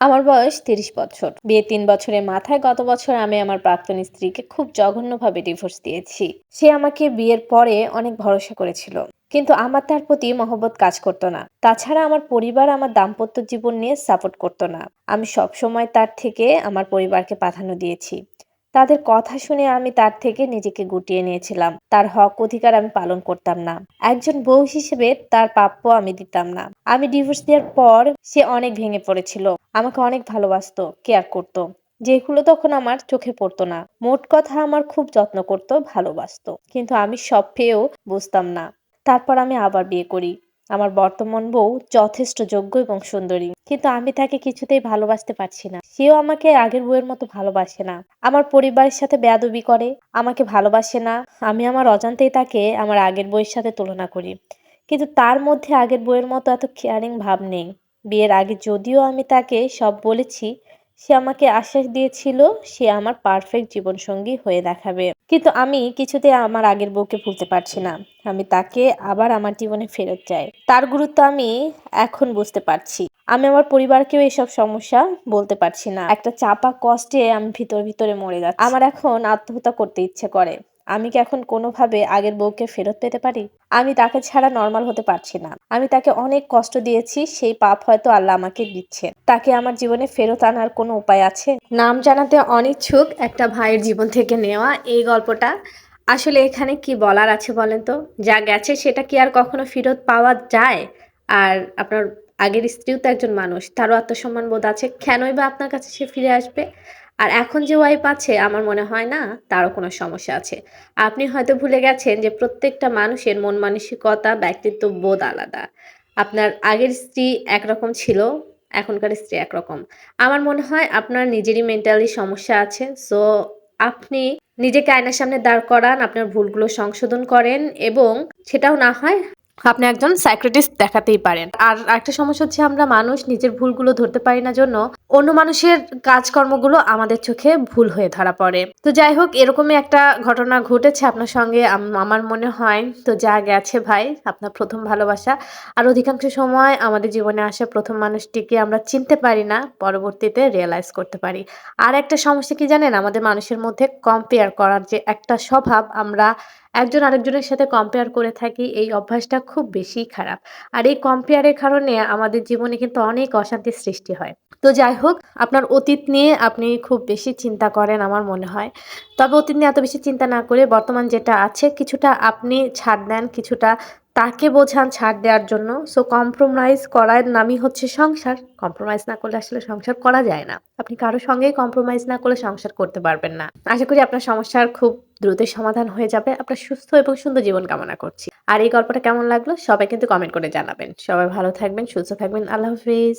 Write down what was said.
আমার বয়স তিরিশ বছর। বিয়ে তিন বছরের মাথায় গত বছর আমি আমার প্রাক্তন স্ত্রীকে খুব জঘন্যভাবে ডিভোর্স দিয়েছি। সে আমাকে বিয়ের পরে অনেক ভরসা করেছিল। কিন্তু আমার তার প্রতি মহব্বত কাজ করতো না। তাছাড়া আমার পরিবার আমার দাম্পত্য জীবন নিয়ে সাপোর্ট করতো না। আমি সবসময় তার থেকে আমার পরিবারকে প্রাধান্য দিয়েছি। তাদের কথা শুনে আমি তার থেকে নিজেকে গুটিয়ে নিয়েছিলাম। তার হক অধিকার আমি পালন করতাম না। একজন বউ হিসেবে তার প্রাপ্য আমি দিতাম না। আমি ডিভোর্স দেওয়ার পর সে অনেক ভেঙে পড়েছিল। আমাকে অনেক ভালোবাসতো, কেয়ার করত। যেগুলো তখন আমার চোখে পড়তো না। মোট কথা আমার খুব যত্ন করতো, ভালোবাসতো। কিন্তু আমি সব পেয়েও বুঝতাম না। তারপর আমি আবার বিয়ে করি। আমার বর্তমান বউ যথেষ্ট যোগ্য এবং সুন্দরী। কিন্তু আমি তাকে কিছুতেই ভালোবাসতে পারছি না। সেও আমাকে আগের বউয়ের মতো ভালোবাসে না। আমার পরিবারের সাথে বেয়াদবি করে, আমাকে ভালোবাসে না। আমি আমার অজান্তেই তাকে আমার আগের বইয়ের সাথে তুলনা করি। কিন্তু তার মধ্যে আগের বইয়ের মতো এত কেয়ারিং ভাব নেই। বিয়ের আগে যদিও আমি তাকে সব বলেছি সে আমাকে আশ্বাস দিয়েছিল, সে আমার পারফেক্ট জীবনসঙ্গী হয়ে দেখাবে। কিন্তু আমি কিছুতে আমার আগের বউকে ভুলতে পারছি না। আমি তাকে আবার আমার জীবনে ফেরত চাই। তার গুরুত্ব আমি এখন বুঝতে পারছি। আমি আমার পরিবারকেও এসব সমস্যা বলতে পারছি না। একটা চাপা কষ্টে আমি ভিতর ভিতরে মরে যাচ্ছি। আমার এখন আত্মহত্যা করতে ইচ্ছে করে। আমি কি এখন কোনোভাবে আগের বউকে ফেরত পেতে পারি? আমি তাকে ছাড়া নর্মাল হতে পারছি না। আমি তাকে অনেক কষ্ট দিয়েছি, সেই পাপ হয়তো আল্লাহ আমাকে দিচ্ছে। তাকে আমার জীবনে ফেরত আনার কোনো উপায় আছে? নাম জানাতে অনিচ্ছুক একটা ভাইয়ের জীবন থেকে নেওয়া এই গল্পটা। আসলে এখানে কি বলার আছে বলেন তো? যা গেছে সেটা কি আর কখনো ফেরত পাওয়া যায়? আর আপনার আগের স্ত্রীও তো একজন মানুষ, তারও আত্মসম্মান বোধ আছে। কেনই বা আপনার কাছে সে ফিরে আসবে? আর এখন যে ওয়াইফ আছে, আমার মনে হয় না তারও কোনো সমস্যা আছে। আপনি হয়তো ভুলে গেছেন যে প্রত্যেকটা মানুষের মন মানসিকতা, ব্যক্তিত্ব বোধ আলাদা। আপনার আগের স্ত্রী একরকম ছিল, এখনকার স্ত্রী একরকম। আমার মনে হয় আপনার নিজেরই মেন্টালি সমস্যা আছে। সো আপনি নিজেকে আয়নার সামনে দাঁড় করান, আপনার ভুলগুলো সংশোধন করেন এবং সেটাও না হয় আপনি একজন সাইক্রেটিস্ট দেখাতেই পারেন। আর একটা সমস্যা হচ্ছে আমরা মানুষ নিজের ভুলগুলো ধরতে পারি না জন্য অন্য মানুষের কাজকর্মগুলো আমাদের চোখে ভুল হয়ে ধরা পড়ে। তো যাই হোক, এরকমই একটা ঘটনা ঘটেছে আপনার সঙ্গে। আমার মনে হয়, তো যা গেছে ভাই, আপনার প্রথম ভালোবাসা। আর অধিকাংশ সময় আমাদের জীবনে আসা প্রথম মানুষটিকে আমরা চিনতে পারি না, পরবর্তীতে রিয়েলাইজ করতে পারি। আর একটা সমস্যা কি জানেন? আমাদের মানুষের মধ্যে কম্পেয়ার করার যে একটা স্বভাব আমরা একজন আরেকজনের সাথে কম্পেয়ার করে থাকি, এই অভ্যাসটা খুব বেশি খারাপ। আর এই কম্পেয়ারের কারণে আমাদের জীবনে কিন্তু অনেক অশান্তির সৃষ্টি হয়। তো যাই হোক, আপনার অতীত নিয়ে আপনি খুব বেশি চিন্তা করেন আমার মনে হয়। তবে অতীত নিয়ে এত বেশি চিন্তা না করে বর্তমান যেটা আছে, কিছুটা আপনি ছাড় দেন, কিছুটা তাকে বোঝান ছাড় দেওয়ার জন্য। সো কম্প্রোমাইজ করার নামই হচ্ছে সংসার। কম্প্রোমাইজ না করলে আসলে সংসার করা যায় না। আপনি কারও সঙ্গে কম্প্রোমাইজ না করলে সংসার করতে পারবেন না। আশা করি আপনার সমস্যার খুব দ্রুত সমাধান হয়ে যাবে। আপনার সুস্থ এবং সুন্দর জীবন কামনা করছি। আর এই গল্পটা কেমন লাগল? সবাই কিন্তু কমেন্ট করে জানাবেন। সবাই ভালো থাকবেন, সুস্থ থাকবেন। আল্লাহ হাফিজ।